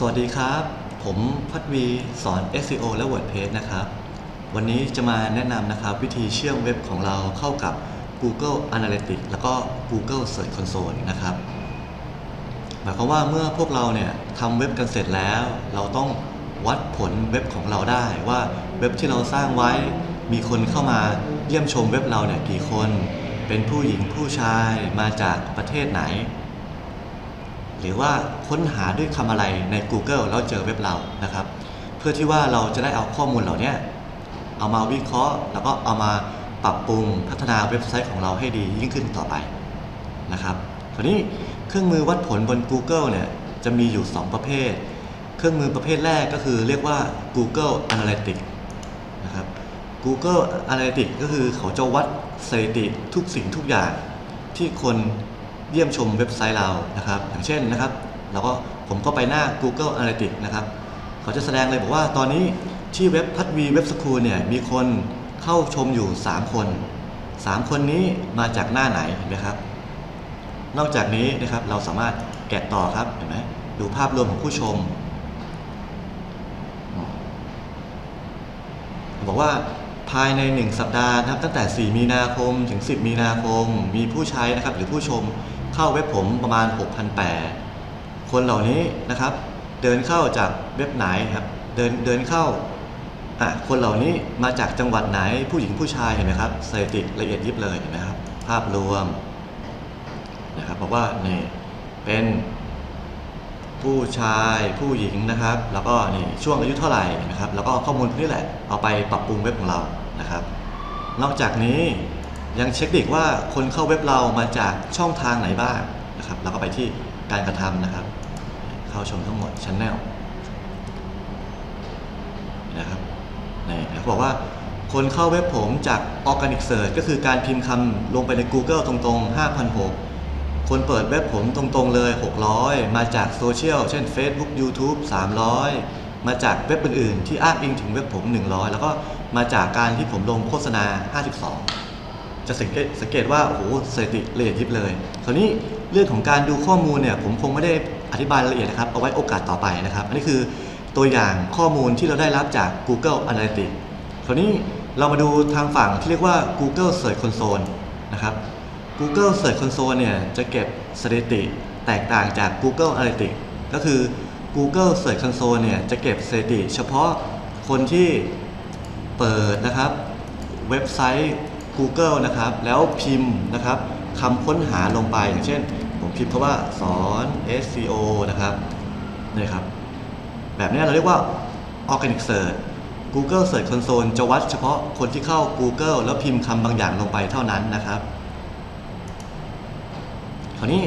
สวัสดีครับ ผมพัทวีสอน SEO และ WordPress นะครับ วันนี้จะมาแนะนำนะครับ วิธีเชื่อมเว็บของเราเข้ากับ Google Analytics แล้วก็ Google Search Console นะครับ หมายความว่าเมื่อพวกเราเนี่ยทำเว็บกันเสร็จแล้ว เราต้องวัดผลเว็บของเราได้ว่าเว็บที่เราสร้างไว้มีคนเข้ามาเยี่ยมชมเว็บเราเนี่ยกี่คน เป็นผู้หญิงผู้ชายมาจากประเทศไหน หรือว่าค้นหาด้วยคำอะไรใน Google แล้วเจอเว็บเรานะครับ เพื่อที่ว่าเราจะได้เอาข้อมูลเหล่านี้เอามาวิเคราะห์ แล้วก็เอามาปรับปรุงพัฒนาเว็บไซต์ของเราให้ดียิ่งขึ้นต่อไปนะครับคราวนี้เครื่องมือวัดผลบน Google เนี่ยจะมีอยู่ 2 ประเภท เครื่องมือประเภทแรกก็คือเรียกว่า Google Analytics นะครับ Google Analytics ก็คือเขาจะวัดสถิติทุกสิ่งทุกอย่างที่คน เยี่ยมชมเว็บไซต์เรานะครับ อย่างเช่นนะครับ เราก็ผมก็ไปหน้า Google Analytics นะครับ เขาจะแสดงเลยบอกว่าตอนนี้ที่เว็บพัดวีเว็บสคูลเนี่ยมีคนเข้าชมอยู่ 3 คน 3 คนนี้มาจากหน้าไหนเห็นไหมครับ นอกจากนี้นะครับเราสามารถแกะต่อครับเห็นไหมดูภาพรวมของผู้ชม บอกว่าภายใน 1 สัปดาห์นะครับตั้งแต่ 4 มีนาคมถึง 10 มีนาคม มีผู้ใช้นะครับหรือผู้ชม เข้าเว็บผมประมาณ 6,800 คนเหล่านี้นะครับ เดินเข้าจากเว็บไหนครับ เดินเดินเข้าอะคนเหล่านี้มาจากจังหวัดไหนผู้หญิงผู้ชายเห็นไหมครับสถิติละเอียดยิบเลยเห็นไหมครับภาพรวมนะครับบอกว่านี่เป็นผู้ชายผู้หญิงนะครับ แล้วก็นี่ช่วงอายุเท่าไหร่นะครับ แล้วก็ข้อมูลพวกนี้แหละเอาไปปรับปรุงเว็บของเรานะครับ นอกจากนี้ ยังเช็คอีกว่าคนเข้าเว็บเรามาจากช่องทางไหนบ้างนะครับแล้วก็ไปที่การกระทำนะครับ เข้าชมทั้งหมดชั้นแนลนะครับนี่เขาบอกว่าคนเข้าเว็บผมจาก Organic Search ก็คือการพิมพ์คำลงไปใน Google ตรงๆ5,600คนเปิดเว็บผมตรงๆเลย 600 มาจากโซเชียลเช่น Facebook YouTube 300 มาจากเว็บอื่นๆ ที่อ้างอิงถึงเว็บผม 100 แล้วก็มาจากการที่ผมลงโฆษณา 52 จะสังเกตสังเกตว่าโอ้โหสถิติละเอียดยิบเลยคราวนี้เรื่องของการดูข้อมูลเนี่ยผมคงไม่ได้อธิบายละเอียดนะครับเอาไว้โอกาสต่อไปนะครับ อันนี้คือตัวอย่างข้อมูลที่เราได้รับจาก Google Analytics คราวนี้เรามาดูทางฝั่งที่เรียกว่า Google Search Console นะครับ Google Search Console เนี่ยจะเก็บสถิติแตกต่างจาก Google Analytics ก็คือ Google Search Console เนี่ยจะเก็บสถิติ เฉพาะคนที่เปิดนะครับเว็บไซต์ Google นะครับ แล้วพิมพ์นะครับคำค้นหาลงไป อย่างเช่น ผมพิมพ์คำว่าสอน SEO นะครับนี่ครับ แบบนี้เราเรียกว่า Organic Search Google Search Console จะวัดเฉพาะคนที่เข้า Google แล้วพิมพ์คำบางอย่างลงไปเท่านั้นนะครับ คราวนี้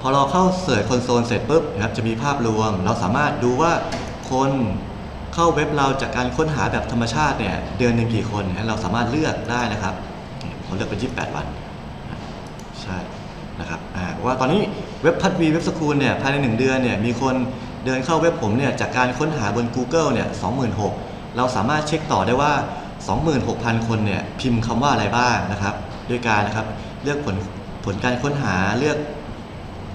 พอเราเข้าเสิร์ชคอนโซลเสร็จปุ๊บนะครับจะมีภาพรวม เราสามารถดูว่าคนเข้าเว็บเราจากการค้นหาแบบธรรมชาติเนี่ยเดือนหนึ่งกี่คน เราสามารถเลือกได้นะครับ ผมเลือกเป็น 28 วันใช่นะครับว่าตอนนี้เว็บพัดวีเว็บสคูลเนี่ยภายใน 1 เดือนเนี่ยมีคนเดินเข้าเว็บผมเนี่ยจากการค้นหาบน Google เนี่ย26,000 เราสามารถเช็คต่อได้ว่า 26,000 คนเนี่ยพิมพ์คำว่าอะไรบ้างนะครับด้วยการนะครับเลือกผลผลการค้นหาเลือก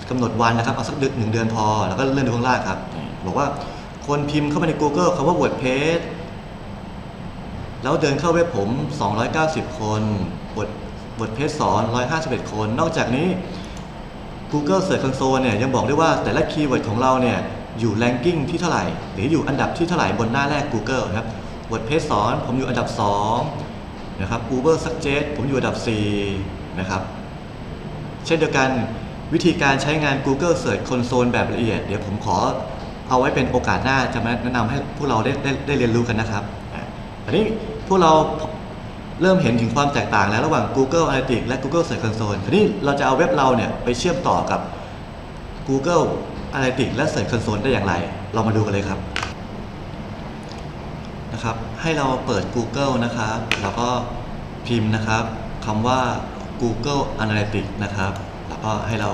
กำหนดวันนะครับเอาสักเดือนหนึ่งเดือนพอ แล้วก็เลื่อนดูข้างล่างครับบอกว่าคนพิมพ์เข้าไปใน Google คำว่า WordPress แล้วเดินเข้าเว็บผม 290 คน Word WordPress สอน 151 คน นอกจากนี้ Google Search Console เนี่ยยังบอกได้ว่าแต่ละคีย์เวิร์ดของเราเนี่ยอยู่ ranking ที่เท่าไหร่ หรืออยู่อันดับที่เท่าไหร่บนหน้าแรก Google นะครับ WordPress สอนผมอยู่อันดับ 2 นะครับ Uber Suggest ผมอยู่อันดับ 4 นะครับ เช่นเดียวกันวิธีการใช้งาน Google Search Console แบบละเอียด เดี๋ยวผมขอเอาไว้เป็นโอกาสหน้าจะมาแนะนำให้พวกเราได้ได้ได้เรียนรู้กันนะครับ อันนี้พวกเราเริ่มเห็นถึงความแตกต่างแล้วระหว่าง Google Analytics และ Google Search Console ทีนี้เราจะเอาเว็บเราเนี่ยไปเชื่อมต่อกับ Google Analytics และ Search Console ได้อย่างไร เรามาดูกันเลยครับนะครับ ให้เราเปิด Google นะครับ แล้วก็พิมพ์นะครับคำว่า Google Analytics นะครับ แล้วก็ให้เรา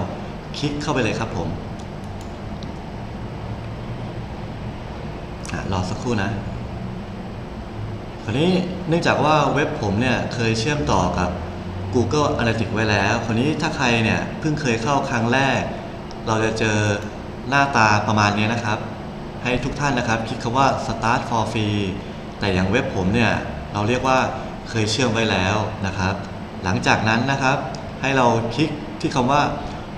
คลิกเข้าไปเลยครับผมอรอสักครู่นะ ราวนี้เนื่องจากว่าเว็บผมเนี่ยเคยเชื่อมต่อกับ Google Analytics ไว้แล้วคราวนี้ถ้าใครเนี่ยเพิ่งเคยเข้าครั้งแรก เราจะเจอหน้าตาประมาณนี้นะครับใให้ทุกท่านนะครับคลิกคำว่า start for free แต่อย่างเว็บผมเนี่ยเราเรียกว่าเคยเชื่อมไว้แล้วนะครับ หลังจากนั้นนะครับให้เราคลิกที่คำว่า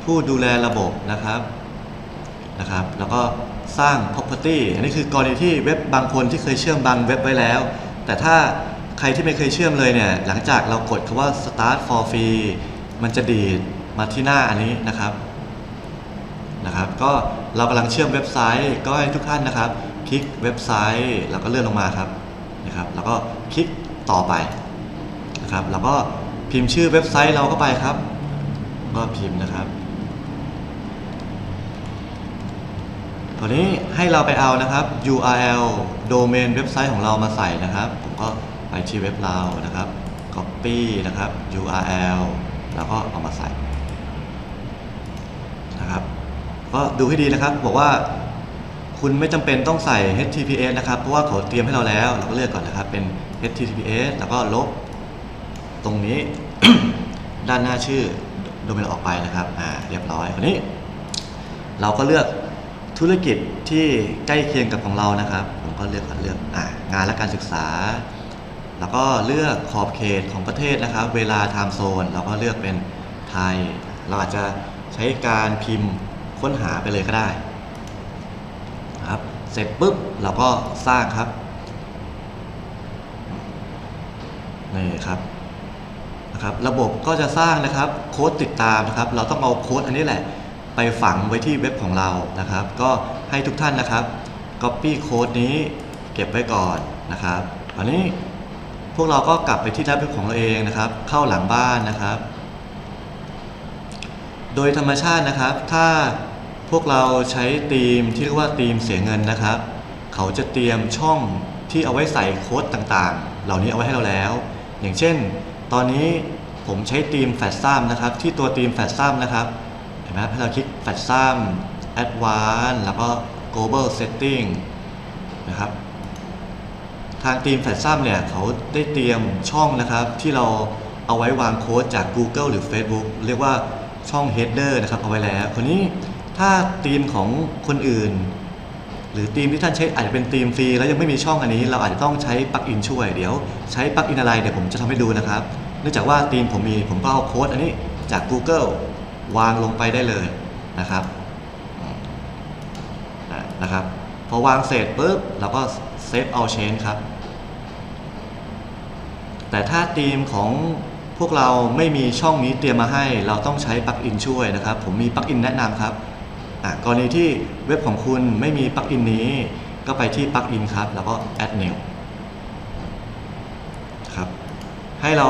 ผู้ดูแลระบบนะครับนะครับ แล้วก็สร้าง property อันนี้คือกรณีที่เว็บบางคนที่เคยเชื่อมบางเว็บไว้แล้ว แต่ถ้าใครที่ไม่เคยเชื่อมเลยเนี่ยหลังจากเรากดคำว่า start for free มันจะดีดมาที่หน้าอันนี้นะครับนะครับ ก็เรากำลังเชื่อมเว็บไซต์ก็ให้ทุกท่านนะครับ คลิกเว็บไซต์แล้วก็เลื่อนลงมาครับนะครับ แล้วก็คลิกต่อไปนะครับ แล้วก็พิมพ์ชื่อเว็บไซต์เราก็ไปครับ ก็พิมพ์นะครับ ตอนนี้ให้เราไปเอานะครับ URL โดเมนเว็บไซต์ของเรามาใส่นะครับ ผมก็ไปที่เว็บเรานะครับ copy นะครับ URL แล้วก็เอามาใส่นะครับ ก็ดูให้ดีนะครับ บอกว่าคุณไม่จำเป็นต้องใส่ HTTPS นะครับ เพราะว่าเขาเตรียมให้เราแล้ว เราก็เลือกก่อนนะครับ เป็น HTTPS แล้วก็ลบตรงนี้ ด้านหน้าชื่อโดเมนออกไปนะครับ อ่า เรียบร้อยคราวนี้ เราก็เลือก ธุรกิจที่ใกล้เคียงกับของเรานะครับ ผมก็เลือกก่อนเลือกองานและการศึกษา แล้วก็เลือกขอบเขตของประเทศนะครับ เวลาไทม์โซนเราก็เลือกเป็นไทย เราอาจจะใช้การพิมพ์ค้นหาไปเลยก็ได้นะครับเสร็จปุ๊บเราก็สร้างครับนี่ครับนะครับ ระบบก็จะสร้างนะครับโค้ดติดตามนะครับ เราต้องเอาโค้ดอันนี้แหละ ไปฝังไว้ที่เว็บของเรานะครับ ก็ให้ทุกท่านนะครับ Copy โค้ดนี้เก็บไว้ก่อนนะครับคราวนี้พวกเราก็กลับไปที่แท็บเว็บของเราเองนะครับ เข้าหลังบ้านนะครับ โดยธรรมชาตินะครับ ถ้าพวกเราใช้ธีมที่เรียกว่าธีมเสียเงินนะครับ เขาจะเตรียมช่องที่เอาไว้ใส่โค้ดต่างๆ เหล่านี้เอาไว้ให้เราแล้ว อย่างเช่น ตอนนี้ผมใช้ธีมแฟลชซัมนะครับ ที่ตัวธีมแฟลชซัมนะครับ ห็นไหมครับให้เราคลิกแฟลชซัม Advanced แล้วก็ Global Setting นะครับ ทางทีมแฟลชซัมเนี่ยเขาได้เตรียมช่องนะครับ ที่เราเอาไว้วางโค้ดจาก Google หรือ Facebook เรียกว่าช่อง Header นะครับเอาไว้แล้ว คนนี้ถ้าทีมของคนอื่น หรือทีมที่ท่านใช้อาจจะเป็นทีมฟรี แล้วยังไม่มีช่องอันนี้ เราอาจจะต้องใช้ปลั๊กอินช่วยเดี๋ยวใช้ปลั๊กอินอะไรเดี๋ยวผมจะทำให้ดูนะครับ เนื่องจากว่าทีมผมมีผมก็เอาโค้ดอันนี้จาก Google วางลงไปได้เลยนะครับนะครับ พอวางเสร็จปุ๊บเราก็เซฟเอาเชนครับ แต่ถ้าทีมของพวกเราไม่มีช่องนี้เตรียมมาให้ เราต้องใช้ปลั๊กอินช่วยนะครับ ผมมีปลั๊กอินแนะนำครับกรณีที่เว็บของคุณไม่มีปลั๊กอินนี้ ก็ไปที่ปลั๊กอินครับ แล้วก็ add new ครับ ให้เรา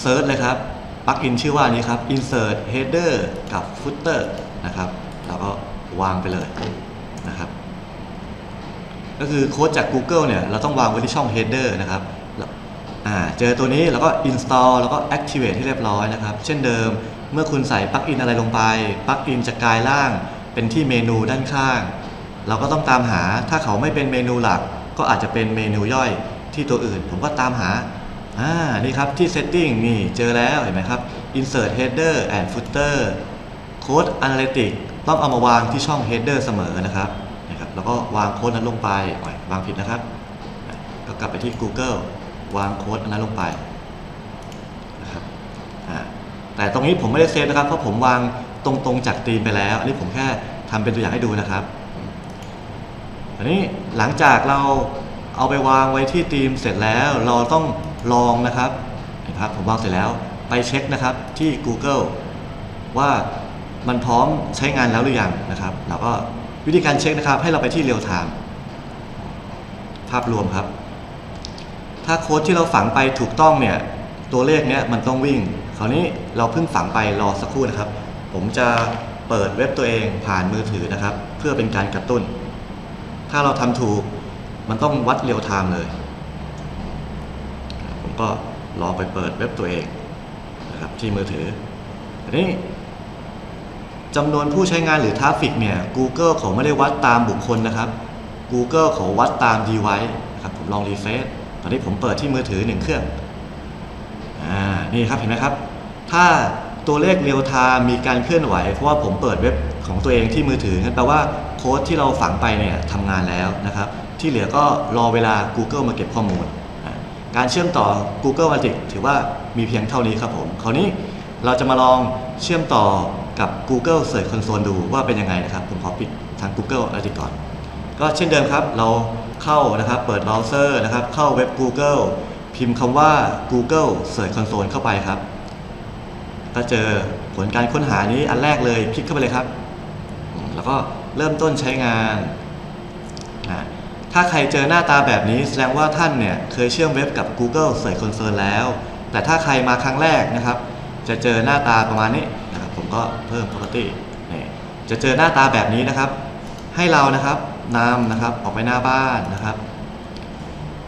เซิร์ชเลยครับ ปลั๊กอินชื่อว่านี้ครับ insert header กับ footer นะครับแล้วก็วางไปเลยนะครับ ก็คือโค้ดจาก Google เนี่ยเราต้องวางไว้ที่ช่อง header นะครับเจอตัวนี้แล้วก็ install แล้วก็ activate ให้เรียบร้อยนะครับ เช่นเดิมเมื่อคุณใส่ปลั๊กอินอะไรลงไปปลั๊กอินจะกลายร่างเป็นที่เมนูด้านข้าง เราก็ต้องตามหาถ้าเขาไม่เป็นเมนูหลัก ก็อาจจะเป็นเมนูย่อยที่ตัวอื่น ผมก็ตามหา อ่านี่ครับที่ setting นี่เจอแล้วเห็นไหมครับ insert header and footer code analytic ต้องเอามาวางที่ช่อง header เสมอนะครับนะครับแล้วก็วางโค้ดนั้นลงไปอ้ยวางผิดนะครับ ก็กลับไปที่ Google วางโค้ดนั้นลงไปนะครับแต่ตรงนี้ผมไม่ได้เซฟนะครับ เพราะผมวางตรงๆจากธีมไปแล้ว อันนี้ผมแค่ทำเป็นตัวอย่างให้ดูนะครับอันนี้หลังจากเราเอาไปวางไว้ที่ธีมเสร็จแล้วเราต้อง ลองนะครับนะครับผมวางเสร็จแล้วไปเช็คนะครับที่ Google ว่ามันพร้อมใช้งานแล้วหรือยังนะครับเราก็วิธีการเช็คนะครับ ให้เราไปที่เรียลไทม์ภาพรวมครับ ถ้าโค้ดที่เราฝังไปถูกต้องเนี่ย ตัวเลขเนี้ยมันต้องวิ่ง คราวนี้เราเพิ่งฝังไปรอสักครู่นะครับ ผมจะเปิดเว็บตัวเองผ่านมือถือนะครับ เพื่อเป็นการกระตุ้น ถ้าเราทำถูกมันต้องวัดเรียลไทม์เลย ผมก็ลองไปเปิดเว็บตัวเองนะครับที่มือถือทีนี้จำนวนผู้ใช้งานหรือทราฟฟิกเนี่ย Google เขาไม่ได้วัดตามบุคคลนะครับ Google เขาวัดตาม device นะครับผมลองรีเฟซตอนนี้ผมเปิดที่มือถือหนึ่งเครื่องอ่านี่ครับเห็นไหมครับ ถ้าตัวเลขเรียลไทม์มีการเคลื่อนไหว เพราะว่าผมเปิดเว็บของตัวเองที่มือถืองั้นแปลว่าโค้ดที่เราฝังไปเนี่ยทำงานแล้วนะครับ ที่เหลือก็รอเวลา Google มาเก็บข้อมูล การเชื่อมต่อ Google Analytics ถือว่ามีเพียงเท่านี้ครับผม คราวนี้เราจะมาลองเชื่อมต่อกับ Google Search Console ดูว่าเป็นยังไงนะครับ ผมขอปิดทาง Google Analytics ก่อน ก็เช่นเดิมครับ เราเข้านะครับ เปิดเบราว์เซอร์นะครับ เข้าเว็บ Google พิมพ์คำว่า Google Search Console เข้าไปครับ ก็เจอผลการค้นหานี้อันแรกเลย คลิกเข้าไปเลยครับ แล้วก็เริ่มต้นใช้งานนะ ถ้าใครเจอหน้าตาแบบนี้แสดงว่าท่านเนี่ยเคยเชื่อมเว็บกับ Google Search Console แล้ว แต่ถ้าใครมาครั้งแรกนะครับ จะเจอหน้าตาประมาณนี้นะครับผมก็เพิ่ม property นี่จะเจอหน้าตาแบบนี้นะครับ ให้เรานะครับนำนะครับออกไปหน้าบ้านนะครับ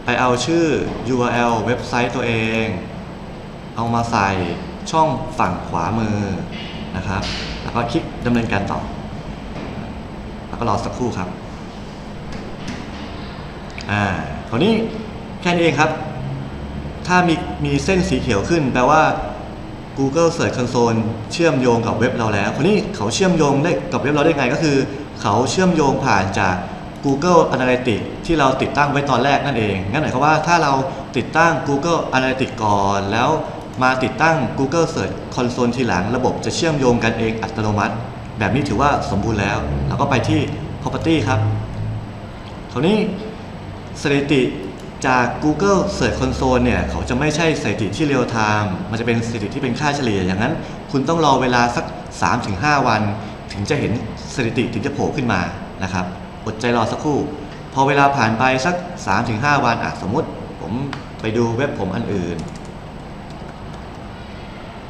ไปเอาชื่อ URL เว็บไซต์ตัวเอง เอามาใส่ช่องฝั่งขวามือนะครับ แล้วก็คลิกดำเนินการต่อ แล้วก็รอสักครู่ครับ อ่าคราวนี้แค่นี้เองครับ ถ้ามีมีเส้นสีเขียวขึ้น แปลว่า Google Search Console เชื่อมโยงกับเว็บเราแล้ว คราวนี้เขาเชื่อมโยงได้กับเว็บเราได้ไงก็คือ เขาเชื่อมโยงผ่านจาก Google Analytics ที่เราติดตั้งไว้ตอนแรกนั่นเอง งั้นหมายความว่าถ้าเราติดตั้ง Google Analytics ก่อน แล้วมาติดตั้ง Google Search Console ทีหลัง ระบบจะเชื่อมโยงกันเองอัตโนมัติ แบบนี้ถือว่าสมบูรณ์แล้ว เราก็ไปที่ Property ครับ คราวนี้ สถิติจาก Google Search Console เนี่ย เขาจะไม่ใช่สถิติที่เรียลไทม์มันจะเป็นสถิติที่เป็นค่าเฉลี่ยอย่างนั้น คุณต้องรอเวลาสัก 3-5 วัน ถึงจะเห็นสถิติถึงจะโผล่ขึ้นมานะครับอดใจรอสักครู่ พอเวลาผ่านไปสัก 3-5 วันอะสมมติผมไปดูเว็บผมอันอื่น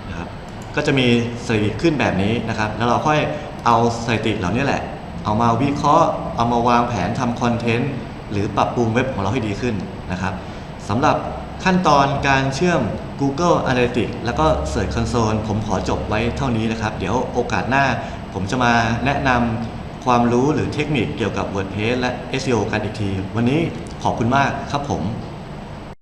นะครับก็จะมีสถิติขึ้นแบบนี้นะครับ แล้วเราค่อยเอาสถิติเหล่านี้แหละ เอามาวิเคราะห์เอามาวางแผนทำคอนเทนต์ หรือปรับปรุงเว็บของเราให้ดีขึ้นนะครับสำหรับขั้นตอนการเชื่อม Google Analytics แล้วก็ Search Console ผมขอจบไว้เท่านี้นะครับ เดี๋ยวโอกาสหน้าผมจะมาแนะนำความรู้หรือเทคนิคเกี่ยวกับ WordPress และ SEO กันอีกที วันนี้ขอบคุณมากครับผม